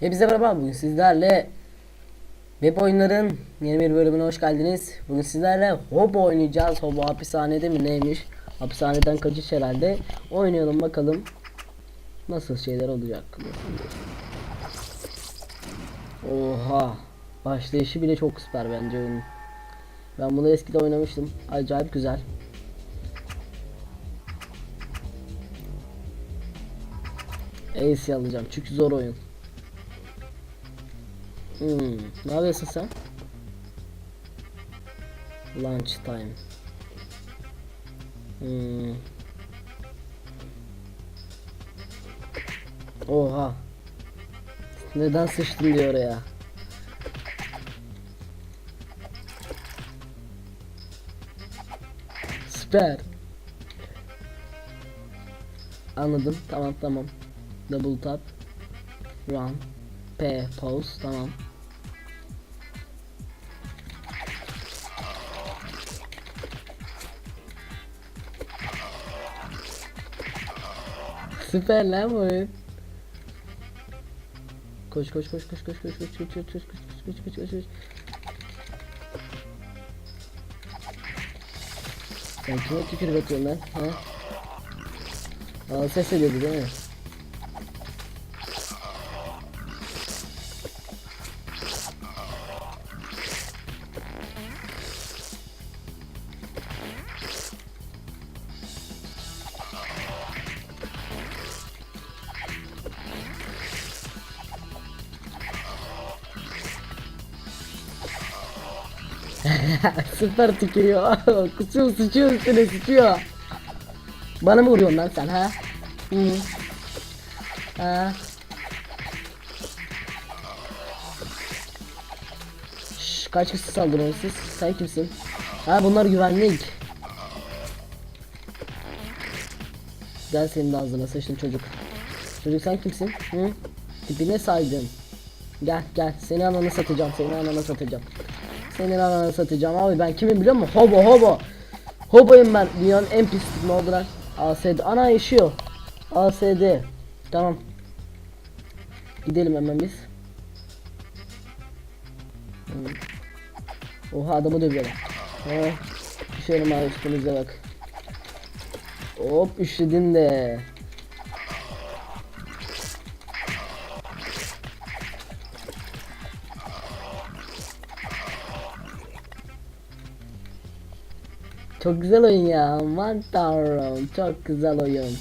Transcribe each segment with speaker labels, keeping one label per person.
Speaker 1: Hepinize merhaba bugün sizlerle Web oyunların yeni bir bölümüne hoş geldiniz. Bugün sizlerle Hobo oynayacağız. Hobo hapishanede mi neymiş? Hapishaneden kaçış herhalde. Oynayalım bakalım. Nasıl şeyler olacak. Oha. Başlayışı bile çok süper bence oyunun. Ben bunu eskide oynamıştım. Acayip güzel. Ace alacağım çünkü zor oyun. Hmm, ne yapıyorsun sen? Lunch time. Hmm. Oha. Neden sıçtın diyor oraya. Süper. Anladım. Tamam tamam. Double tap. Run. P pause. Tamam. Süper lan bu oyun. Koş koş koş koş koş koş koş koş koş koş koş koş koş koş koş Sen kime tükürük atıyorsun lan? Ha? Aa ses ediyordu değil mi? Süper tükürüyor. Kusuyor sıçıyor üstüne sıçıyor. Bana mı vuruyorsun lan sen ha? Hı. Ha. Şş, kaç kişi saldırıyorsunuz siz? Sen kimsin? Ha bunlar güvenlik. Gel senin de ağzına sıçtın çocuk. Çocuk sen kimsin? Hı? Tipine saydın. Gel gel seni ananı satacağım seni ananı satacağım. Senin ananı satacağım abi ben kimi biliyor musun? Hobo hobo. Hoboyum ben dünyanın en pislik ne oldu? ASD ana yaşıyor. ASD. Tamam. Gidelim hemen biz. Hmm. Oha adamı dövüyorlar. Ha. Düşelim abi üstümüze bak. Hop üşüdün de. Çok güzel oyun ya. Aman tanrım. Çok güzel oyun.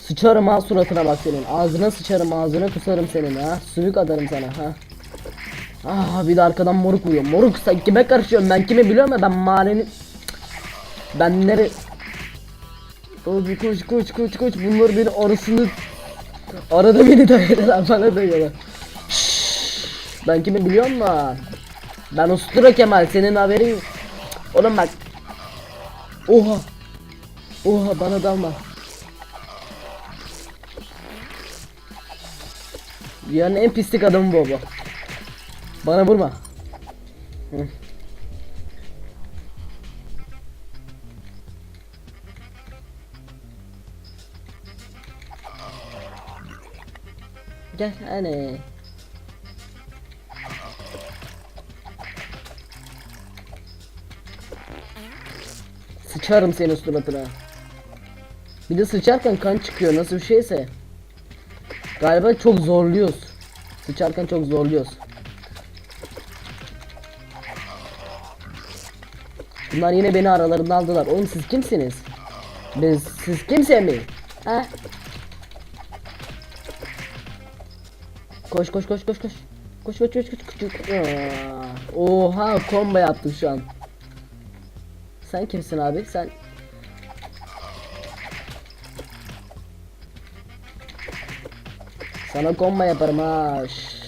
Speaker 1: Sıçarım ha suratına bak senin. Ağzına sıçarım ağzına kusarım senin ha. Sümük atarım sana ha. Ah bir de arkadan moruk vuruyor. Moruk sen kime karışıyorsun? Ben kimi biliyorum ya ben mahallenin... Ben nere... Koş koş koş koş koş bunlar beni arasını... Arada beni dayıyorlar bana dayıyorlar. Ben kimi biliyor musun? Ben Ustura Kemal senin haberin Oğlum bak. Oha. Oha bana dalma Dünyanın en pislik adamı bu bu Bana vurma. Hı. Gel hani Sıçarım senin suratına. Bir de sıçarken kan çıkıyor nasıl bir şeyse. Galiba çok zorluyoruz. Sıçarken çok zorluyoruz. Bunlar yine beni aralarında aldılar. Oğlum siz kimsiniz? Biz siz kimse mi? Ha? Koş koş koş koş koş. Koş koş koş koş koş. Oha combo yaptım şu an. Sen kimsin abi? Sen Sana komba yaparım ha. şş.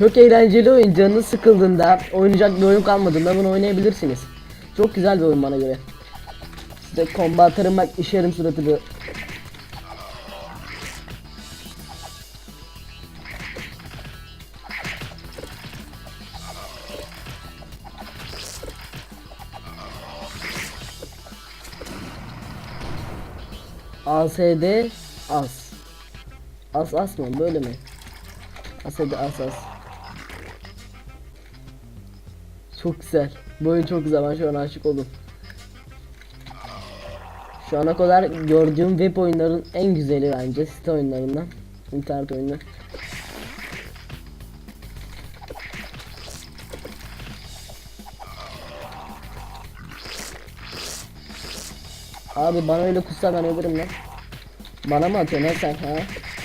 Speaker 1: Çok eğlenceli oyun. Canınız sıkıldığında, oynayacak bir oyun kalmadığında bunu oynayabilirsiniz. Çok güzel bir oyun bana göre. işte kombatörüm bak işerim suratını. ASD as. As as mı böyle mi? ASD as as. Çok güzel. Bu oyun çok güzel. Ben şu an aşık oldum. Şu ana kadar gördüğüm web oyunların en güzeli bence site oyunlarından. internet oyunu. Abi bana öyle kutsa ben ölürüm lan. Bana mı atıyorsun ha sen ha?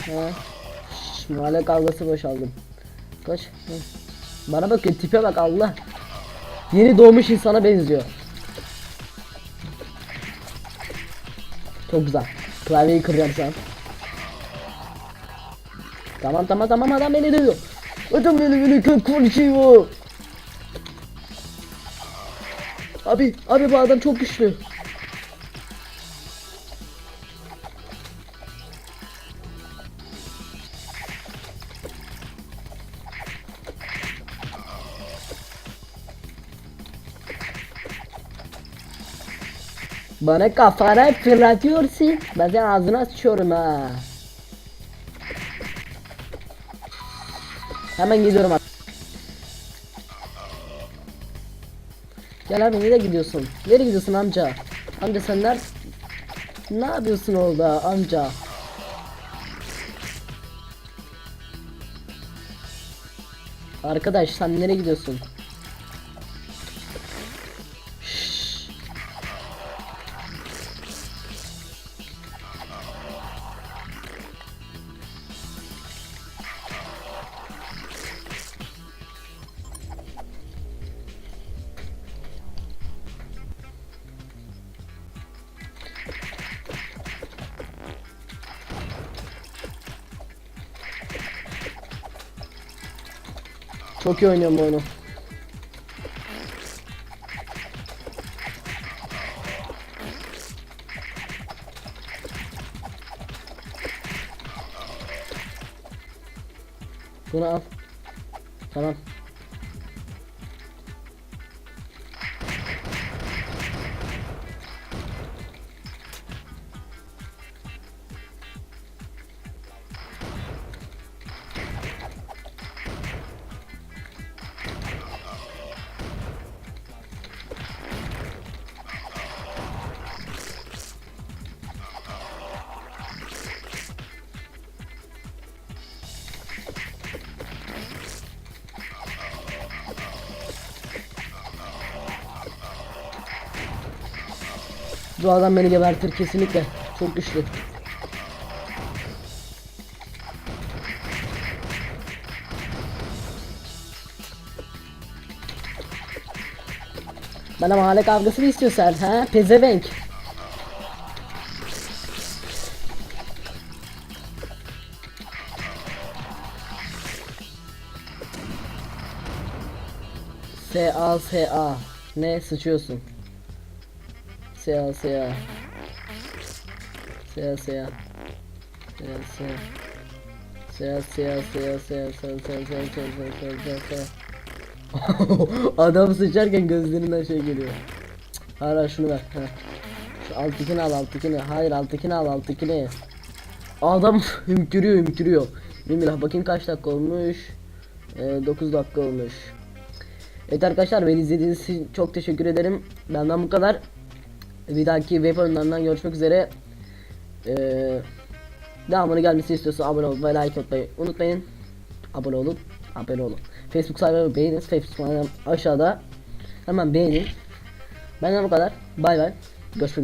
Speaker 1: Ha? Şş, mahalle kavgası boşaldım. Kaç. Hı. Bana bakın tipe bak Allah. Yeni doğmuş insana benziyor. Çok güzel. Klavyeyi kıracağım şu an. Tamam tamam tamam adam beni dövüyor. Adam beni beni kök konuşuyor. Abi abi bu adam çok güçlü. Bana kafana fırlatıyorsun. Ben senin ağzına açıyorum ha. Hemen gidiyorum artık. Gel abi nereye gidiyorsun? Nereye gidiyorsun amca? Amca sen ner ne yapıyorsun orada amca? Arkadaş sen nereye gidiyorsun? Çok iyi oynuyorum bu oyunu. Bunu al. Tamam. Bu adam beni gebertir kesinlikle. Çok güçlü. Bana mahalle kavgası mı istiyorsun ha? Pezevenk. S A S A Ne sıçıyorsun? S A S A S A S A S A S A S A S A S A S A S A S A S A S A S A S A Adam sıçarken gözlerinden şey geliyor. Hala şunu ver. Ha. Şu alttakini al alttakini. Hayır alttakini al alttakini. Adam hümkürüyor hümkürüyor. Bismillah bakayım kaç dakika olmuş. Ee, 9 dakika olmuş. Evet arkadaşlar beni izlediğiniz için çok teşekkür ederim. Benden bu kadar. Bir dahaki web oyunlarından görüşmek üzere. Ee, devamını gelmesini istiyorsa abone olmayı ve like atmayı unutmayın. Abone olun. Abone olun. Facebook sayfamı beğenin. Facebook sayfam aşağıda. Hemen beğenin. Benden bu kadar. Bay bay. Görüşmek üzere.